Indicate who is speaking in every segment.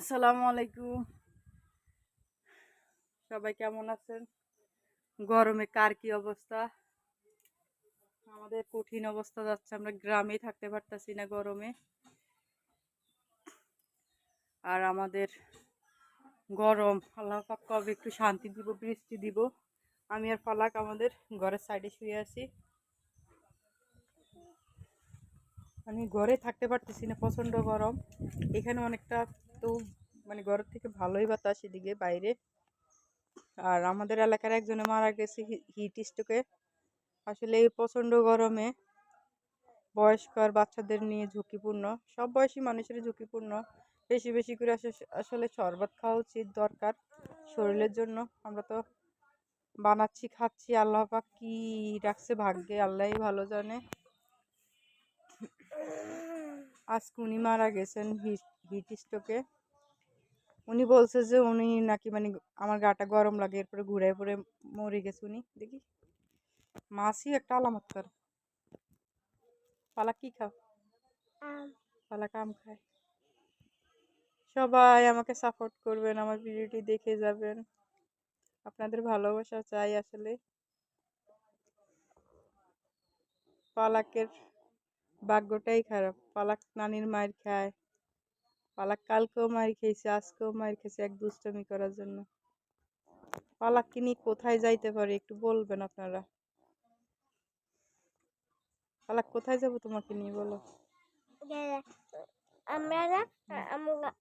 Speaker 1: আসসালামু আলাইকুম। সবাই কেমন আছেন? গরমে কার কি অবস্থা? আমাদের কঠিন অবস্থা যাচ্ছে, আমরা গ্রামে থাকতে পারতেছি না গরমে। আর আমাদের গরম, আল্লাহ পাক কবে একটু শান্তি দিব, বৃষ্টি দিব। আমি আর ফালাক আমাদের ঘরের সাইডে শুয়ে আছি। আমি ঘরে থাকতে পারতেছি না, প্রচণ্ড গরম। এখানে অনেকটা তো মানে ঘরের থেকে ভালোই বাতাস এদিকে বাইরে। আর আমাদের এলাকার একজনে মারা গেছে হিট স্ট্রোকে আসলে এই প্রচণ্ড গরমে বয়স্ক আর বাচ্চাদের নিয়ে ঝুঁকিপূর্ণ, সব বয়সী মানুষের ঝুঁকিপূর্ণ। বেশি বেশি করে আসে- আসলে শরবত খাওয়া উচিত দরকার শরীরের জন্য। আমরা তো বানাচ্ছি, খাচ্ছি, আল্লাহ পাক কি রাখছে ভাগ্যে আল্লাহই ভালো জানে। আজকে উনি মারা গেছেন হিট হিট স্ট্রোকে উনি বলছে যে উনি নাকি মানে আমার গাটা গরম লাগে এরপরে ঘুরে পরে মরে গেছে উনি। দেখি। মাছই একটা আলামত করে। পালা কি খাও? পালা কাম খায়। সবাই আমাকে সাপোর্ট করবেন আমার ভিডিওটি দেখে যাবেন। আপনাদের ভালোবাসা চাই আসলে। পালাকের ভাগ্যটাই খারাপ। পালাক নানির মায়ের খায়। পালাক কালকেও মায়ের খেয়েছে, আজকেও মায়ের খেয়েছে এক দুষ্টমি করার জন্য। পালাককে নিয়ে কোথায় যাইতে পারে একটু বলবেন আপনারা? পালাক কোথায় যাব তোমাকে নিয়ে বলো?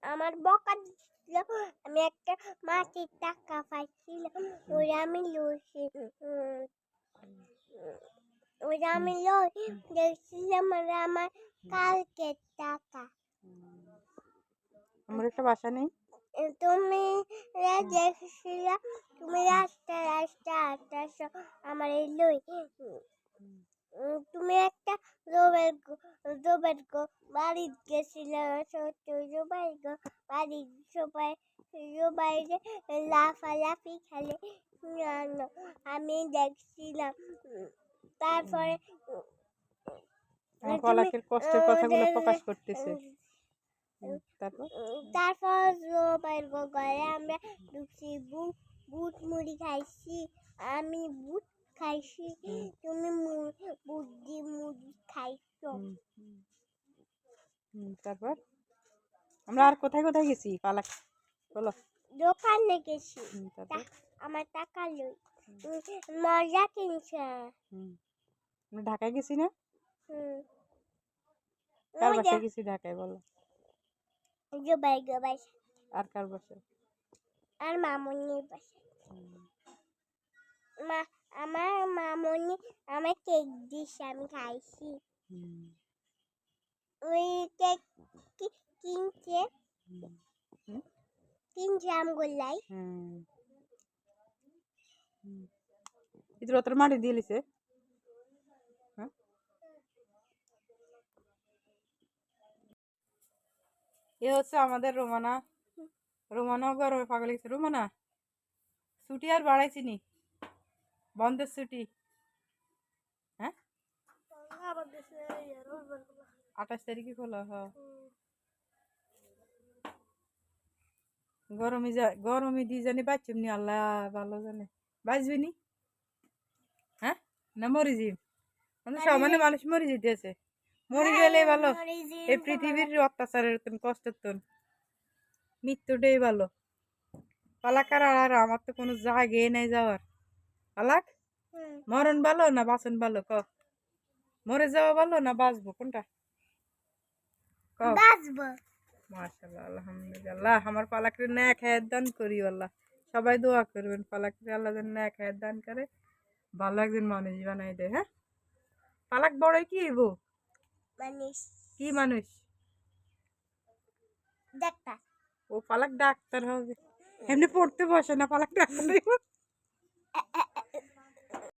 Speaker 2: আমরা বকা আমি একটা টাকা পাইছিলাম আমি আমি লই আমার টাকা।
Speaker 1: আমার একটা বাসা নেই।
Speaker 2: তুমি দেখছিল তুমি রাস্তা রাস্তা হাঁটাছ আমার এই লই। তুমি একটা রোবের রোবের বাড়ি গেছিল গো বাড়ি সবাই রোবাইরে লাফালাফি খেলে। আমি দেখছিলাম তারপরে
Speaker 1: পালাকের কষ্টের কথাগুলো প্রকাশ করতেছে। তারপর?
Speaker 2: তারপর ঘরে আমরা ঢুকছি বুট মুড়ি খাইছি আমি বুট খাইছি তুমি বুট দিয়ে মুড়ি খাইছো।
Speaker 1: তারপর? আমরা আর কোথায় কোথায় গেছি? পালাক বলো।
Speaker 2: দোকানে গেছি। আমার টাকা লই। মজা কিনছে।
Speaker 1: ঢাকায় গেছি না?
Speaker 2: হুম।
Speaker 1: কার বাসায় গেছি? ঢাকায় বলো।
Speaker 2: জোবাই গোবাই
Speaker 1: আর কার বাসায়
Speaker 2: আর মামনির বাসা। মা আমার মামনি আমার কেক দিছে আমি খাইছি। ওই কেক কিনছে? কিনছে আমগুলাই।
Speaker 1: হুম। হুম। ইঁদুর তোর মাটি দিয়ে লিছে? এ হচ্ছে আমাদের রোমানা। রোমানাও গরমে পাগল গেছে। রোমানা ছুটি আর বাড়াইছি নি? বন্ধের ছুটি। হ্যাঁ? আঠাশ তারিখে খোলা হ। গরমে যা গরমে দিয়ে জানি বাচ্চুম নি আল্লাহ ভালো জানে। বাঁচবি নি? হ্যাঁ? না মরি যাই মানে সমানে মানুষ মরে যেতেছে মরে গেলে ভালো। এই পৃথিবীর অত্যাচারের তুন কষ্টের তুন। মৃত্যুটাই ভালো। পালাকার আর আমার তো কোনো জায়গায় নেই যাওয়ার। পালাক? মরণ ভালো না বাঁচন ভালো? ক। মরে যাওয়া ভালো না বাঁচবো? কোনটা? ক।
Speaker 2: বাঁচবো।
Speaker 1: মাশাল্লাহ আলহামদুলিল্লাহ। আমার পালাকরে ন্যাক হায়াত দান করি আল্লাহ। সবাই দোয়া করবেন পালাকরে আল্লাহ যেন ন্যাক হায়াত দান করে। ভালো একজন মানুষ বানাই দেয় হ্যাঁ? পালাক বড়ই কি হইব
Speaker 2: মানুষ।
Speaker 1: কি মানুষ?
Speaker 2: ডাক্তার।
Speaker 1: ও পালাক ডাক্তার হবে। এমনি পড়তে বসে না পালাক ডাক্তার